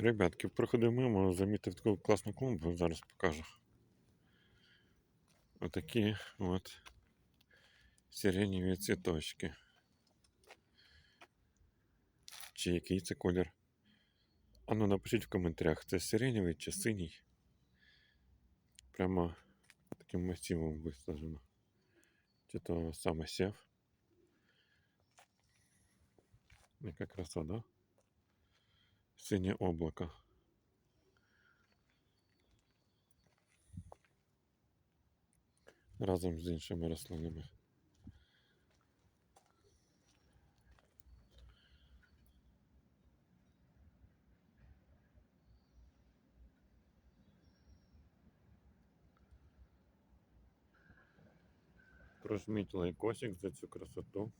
Ребятки, проходив мимо, замітив таку класну клумбу, зараз покажу. Отакі от сиреневі цвіточки. Чи який це колір? А ну напишіть в коментарях, це сиреневий чи синій. Прямо таким масивом висаджено. Чи то саме сев. Яка краса, да? Синє облако. Разом з іншими рослинами. Прожміть лайкосик за цю красоту.